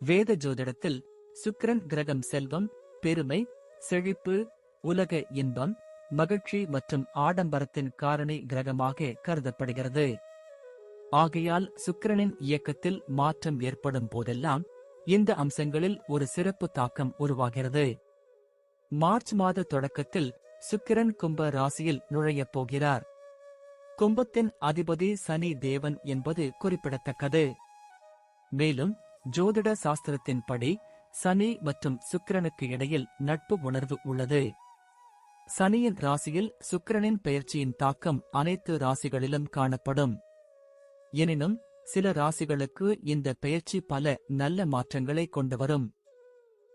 வேத ஜோதிடத்தில் சுக்கிரன் கிரகம் செல்வம் பெருமை செழிப்பு உலக இன்பம் மகிழ்ச்சி மற்றும் ஆடம்பரத்தின் காரணி கிரகமாக கருதப்படுகிறது. ஆகையால் சுக்கிரனின் இயக்கத்தில் மாற்றம் ஏற்படும் போதெல்லாம் இந்த அம்சங்களில் ஒரு சிறப்பு தாக்கம் உருவாகிறது. மார்ச் மாத தொடக்கத்தில் சுக்கிரன் கும்ப ராசியில் நுழையப் போகிறார். கும்பத்தின் அதிபதி சனி தேவன் என்பது குறிப்பிடத்தக்கது. மேலும் ஜோதிட சாஸ்திரத்தின்படி சனி மற்றும் சுக்கிரனுக்கு இடையில் நட்பு உணர்வு உள்ளது. சனியின் ராசியில் சுக்கிரனின் பெயர்ச்சியின் தாக்கம் அனைத்து ராசிகளிலும் காணப்படும். எனினும் சில ராசிகளுக்கு இந்த பெயர்ச்சி பல நல்ல மாற்றங்களை கொண்டு வரும்.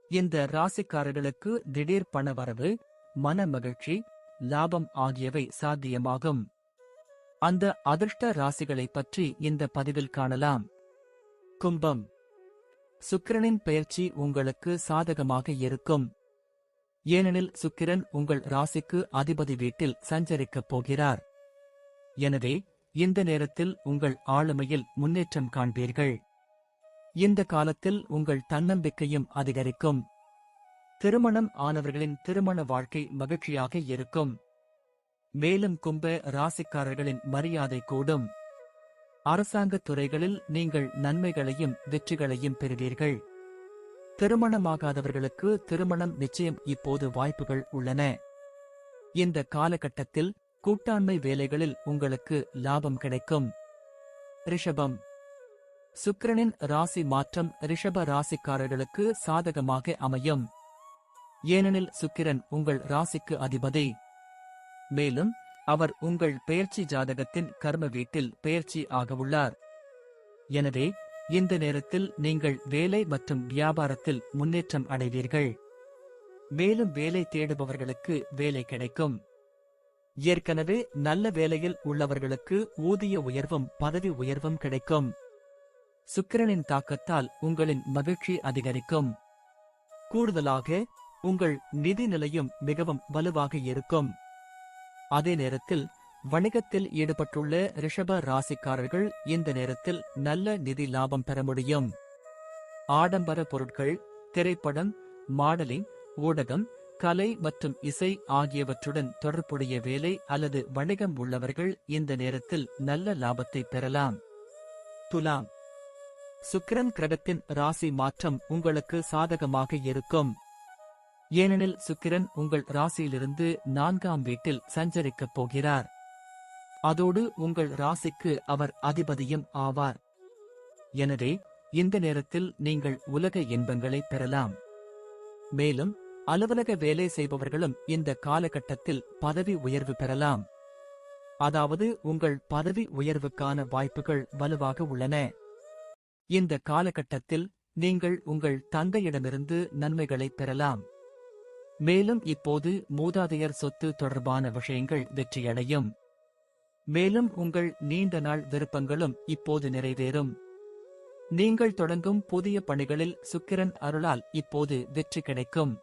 இந்த ராசிக்காரர்களுக்கு திடீர் பணவரவு மன மகிழ்ச்சி லாபம் ஆகியவை சாத்தியமாகும். அந்த அதிர்ஷ்ட ராசிகளைப் பற்றி இந்த பதிவில் காணலாம். கும்பம். சுக்கிரனின் பெயர்ச்சி உங்களுக்கு சாதகமாக இருக்கும். ஏனெனில் சுக்கிரன் உங்கள் ராசிக்கு அதிபதி வீட்டில் சஞ்சரிக்கப் போகிறார். எனவே இந்த நேரத்தில் உங்கள் ஆளுமையில் முன்னேற்றம் காண்பீர்கள். இந்த காலத்தில் உங்கள் தன்னம்பிக்கையும் அதிகரிக்கும். திருமணம் ஆனவர்களின் திருமண வாழ்க்கை மகிழ்ச்சியாக இருக்கும். மேலும் கும்ப ராசிக்காரர்களின் மரியாதை கூடும். அரசாங்கத் துறைகளில் நீங்கள் நன்மைகளையும் வெற்றிகளையும் பெறுவீர்கள். திருமணமாகாதவர்களுக்கு திருமணம் நிச்சயம் இப்போது வாய்ப்புகள் உள்ளன. இந்த காலகட்டத்தில் கூட்டாண்மை வேலைகளில் உங்களுக்கு லாபம் கிடைக்கும். ரிஷபம். சுக்கிரனின் ராசி மாற்றம் ரிஷப ராசிக்காரர்களுக்கு சாதகமாக அமையும். ஏனெனில் சுக்கிரன் உங்கள் ராசிக்கு அதிபதி. மேலும் அவர் உங்கள் பெயர்ச்சி ஜாதகத்தின் கர்ம வீட்டில் பெயர்ச்சி ஆகவுள்ளார். எனவே இந்த நேரத்தில் நீங்கள் வேலை மற்றும் வியாபாரத்தில் முன்னேற்றம் அடைவீர்கள். மேலும் வேலை தேடுபவர்களுக்கு வேலை கிடைக்கும். ஏற்கனவே நல்ல வேலையில் உள்ளவர்களுக்கு ஊதிய உயர்வும் பதவி உயர்வும் கிடைக்கும். சுக்கிரனின் தாக்கத்தால் உங்களின் மகிழ்ச்சி அதிகரிக்கும். கூடுதலாக உங்கள் நிதி நிலையும் மிகவும் வலுவாக இருக்கும். அதே நேரத்தில் வணிகத்தில் ஈடுபட்டுள்ள ரிஷப ராசிக்காரர்கள் இந்த நேரத்தில் நல்ல நிதி லாபம் பெற முடியும். ஆடம்பர பொருட்கள் திரைப்படம் மாடலிங் ஊடகம் கலை மற்றும் இசை ஆகியவற்றுடன் தொடர்புடைய வேலை அல்லது வணிகம் உள்ளவர்கள் இந்த நேரத்தில் நல்ல லாபத்தை பெறலாம். துலாம். சுக்கிரன் கிரகத்தின் ராசி மாற்றம் உங்களுக்கு சாதகமாக இருக்கும். ஏனெனில் சுக்கிரன் உங்கள் ராசியிலிருந்து நான்காம் வீட்டில் சஞ்சரிக்கப் போகிறார். அதோடு உங்கள் ராசிக்கு அவர் அதிபதியும் ஆவார். எனவே இந்த நேரத்தில் நீங்கள் உலக இன்பங்களை பெறலாம். மேலும் அலுவலக வேலை செய்பவர்களும் இந்த காலகட்டத்தில் பதவி உயர்வு பெறலாம். அதாவது உங்கள் பதவி உயர்வுக்கான வாய்ப்புகள் வலுவாக உள்ளன. இந்த காலகட்டத்தில் நீங்கள் உங்கள் தந்தையிடமிருந்து நன்மைகளை பெறலாம். மேலும் இப்போது மூதாதையர் சொத்து தொடர்பான விஷயங்கள் வெற்றியடையும். மேலும் உங்கள் நீண்ட நாள் விருப்பங்களும் இப்போது நிறைவேறும். நீங்கள் தொடங்கும் புதிய பணிகளில் சுக்கிரன் அருளால் இப்போது வெற்றி கிடைக்கும்.